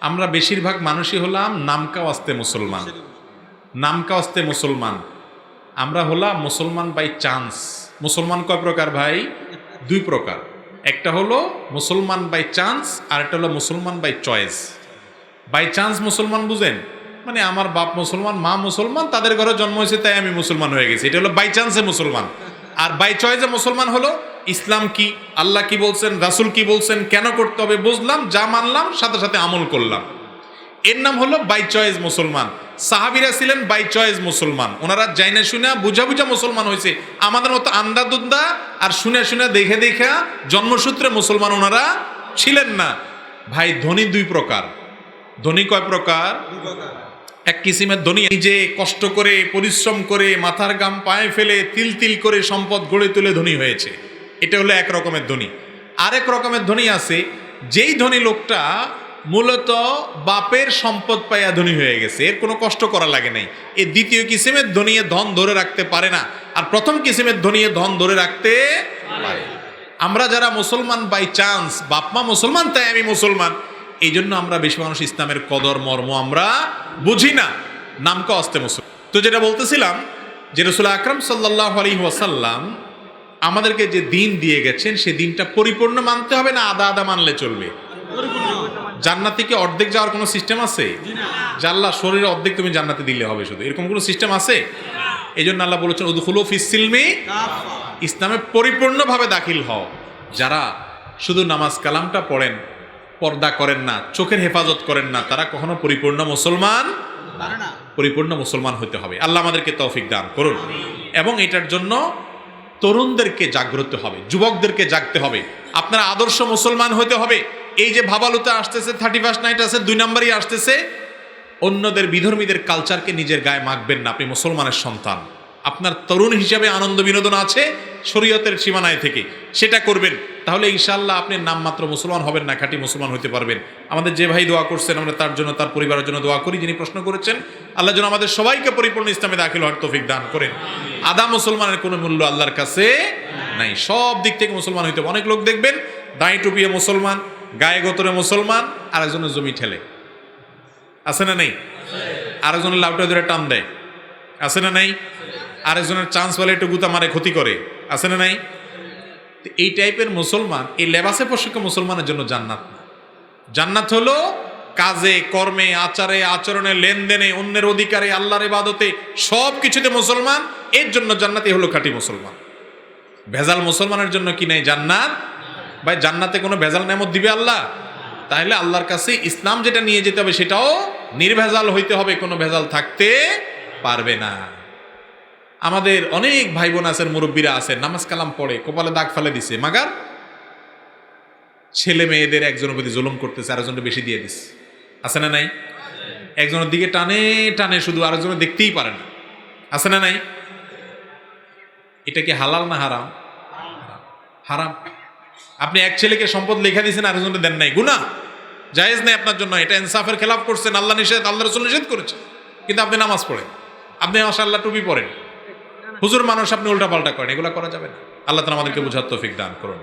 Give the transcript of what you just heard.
আমরা বেশিরভাগ মানুষই হলাম নামকা ওয়াস্তে মুসলমান। নামকা ওয়াস্তে মুসলমান। আমরা হলাম মুসলমান বাই চান্স মুসলমান কয় প্রকার ভাই? দুই প্রকার। একটা হলো মুসলমান বাই চান্স আর একটা হলো মুসলমান বাই চয়েস বাই চান্স মুসলমান বুঝেন? মানে আমার বাপ মুসলমান, মা মুসলমান, তাদের ঘরে জন্ম হয়েছে তাই আমি মুসলমান হয়ে গেছি। এটা হলো বাই চান্সে মুসলমান। আর বাই চয়েসে মুসলমান হলো ইসলাম কি আল্লাহ কি বলছেন রাসুল কি বলছেন কেন করতে হবে বুঝলাম যা মানলাম সাথে সাথে আমল করলাম। এর নাম হলো বাই চয়েস মুসলমান। সাহাবিরা ছিলেন বাই চয়েস মুসলমান। ওনারা যাইনা শুনে বুঝা বুঝা মুসলমান হয়েছে। আমাদের মতো আন্দা দুন্দা আর শুনে শুনে দেখে দেখা জন্মসূত্রে মুসলমান ওনারা ছিলেন না। ভাই ধনী দুই প্রকার। ধনী কয় প্রকার? এক কিসিমের ধনী নিজে কষ্ট করে পরিশ্রম করে মাথার গাম পায়ে ফেলে তিল তিল করে সম্পদ গড়ে তুলে ধনী হয়েছে। এটা হলো এক রকমের ধনী আরেক রকমের ধনী আছে, যেই ধনী লোকটা মূলত বাপের সম্পদ পাইয়া ধনী হয়ে গেছে, এর কোনো কষ্ট করা লাগে নাই। এ দ্বিতীয় কিসিমের ধনিয়ে ধন ধরে রাখতে পারে না, আর প্রথম কিসিমের ধনিয়ে ধন ধরে রাখতে পারে। আমরা যারা মুসলমান বাই চান্স বাপমা মুসলমান, তাই আমি মুসলমান, এই জন্য আমরা বেশি মানুষ ইসলামের কদর, মর্ম আমরা বুঝি না। নামকা অস্তে মুসলমান। তো যেটা বলতেছিলাম, যে রসুল আকরাম সাল্লাহ আলী ওয়াসাল্লাম আমাদেরকে যে দিন দিয়ে গেছেন সে দিনটা পরিপূর্ণ মানতে হবে না আদা আদা মানলে চলবে? জান্নাতে কি অর্ধেক যাওয়ার কোনো সিস্টেম আছে? জাল্লা শরীরে অর্ধেক তুমি জান্নাতে দিলে হবে শুধু। এরকম কোনো সিস্টেম আছে? এই জন্য আল্লাহ বলেছেন উদুফুলো ফিসিলমি ইসলামে পরিপূর্ণভাবে দাখিল হও। যারা শুধু নামাজ কালামটা পড়েন পর্দা করেন না চোখের হেফাজত করেন না তারা কখনো পরিপূর্ণ মুসলমান পরিপূর্ণ মুসলমান হতে হবে। আল্লাহ আমাদেরকে তৌফিক দান করুন। এবং এটার জন্য তরুণদেরকে জাগ্রত হবে, যুবকদেরকে জাগতে হবে। আপনার আদর্শ মুসলমান হতে হবে। এই যে ভাবালুতে আসতেছে থার্টি ফার্স্ট নাইট আছে, দুই নম্বরই আসতেছে, অন্যদের বিধর্মীদের কালচারকে নিজের গায়ে মাখবেন না, আপনি মুসলমানের সন্তান। আপনার তরুণ হিসাবে আনন্দ বিনোদন আছে, শরীয়তের সীমানায় থেকে। সেটা করবেন। তাহলে ইনশাল্লাহ আপনি নামমাত্র মুসলমান হবেন না, খাঁটি মুসলমান হতে পারবেন। আমাদের যে ভাই দোয়া করছেন, আমরা তার জন্য, তার পরিবারের জন্য দোয়া করি, যিনি প্রশ্ন করেছেন, আল্লাহ যেন আমাদের সবাইকে পরিপূর্ণ ইসলামে দাখিল হওয়ার তৌফিক দান করেন। আদা মুসলমানের কোনো মূল্য আল্লাহর কাছে নাই। সব দিক থেকে মুসলমান হইতে অনেক লোক দেখবেন, দাঁড়ি টুপিয়ে মুসলমান, গায়ে গোতরে মুসলমান আর একজনের জমি ঠেলে। আছে না নেই? আরেকজনের লাউটা ধরে টান দেয়। আছে না নাই? আরেকজনের চান্স বলে একটু গুতা মারে, ক্ষতি করে। আছে না নাই? এই টাইপের মুসলমান, এই লেবাসে পোশাকে মুসলমানের জন্য জান্নাত না। জান্নাত হলো কাজে, কর্মে, আচারে, আচরণে, লেনদেনে, অন্যের অধিকারে, আল্লাহর ইবাদতে সব কিছুতে মুসলমান, এর জন্য জান্নাতই হলো খাঁটি মুসলমান। ভেজাল মুসলমানের জন্য কি নাই জান্নাত? ভাই, জান্নাতে কোনো ভেজাল নেমত দিবে আল্লাহ? তাহলে আল্লাহর কাছে ইসলাম যেটা নিয়ে যেতে হবে সেটাও নির্ভেজাল হইতে হবে, কোনো ভেজাল থাকতে পারবে না। আমাদের অনেক ভাই বোন আছেন, মুরব্বীরা আছেন, নামাজ কালাম পড়ে, কপালে দাগ ফেলে দিছে, মাগার ছেলে মেয়েদের একজনের প্রতি জুলুম করতেছে আরেকজনটা বেশি দিয়ে দিছে। আছে না নাই? একজনের দিকে টানে টানে, শুধু আরেকজনের দেখতেই পারে না। আছে না নাই? এটা কি হালাল না হারাম? হারাম। আপনি এক ছেলেকে সম্পদ লেখা দিয়েছেন, আরেকজনকে দেন নাই। গুনা জায়েজ নেই আপনার জন্য। এটা ইনসাফের খেলাফ করছেন, আল্লাহ নিষেধ, আল্লাহ রসুল নিষেধ করেছে কিন্তু আপনি নামাজ পড়েন। আপনি মাশাআল্লাহ টুপি পড়েন হুজুর, মানুষ আপনি উল্টা পাল্টা করেন। এগুলো করা যাবে না। আল্লাহ তালা আমাদেরকে বুঝার তৌফিক দান করুন।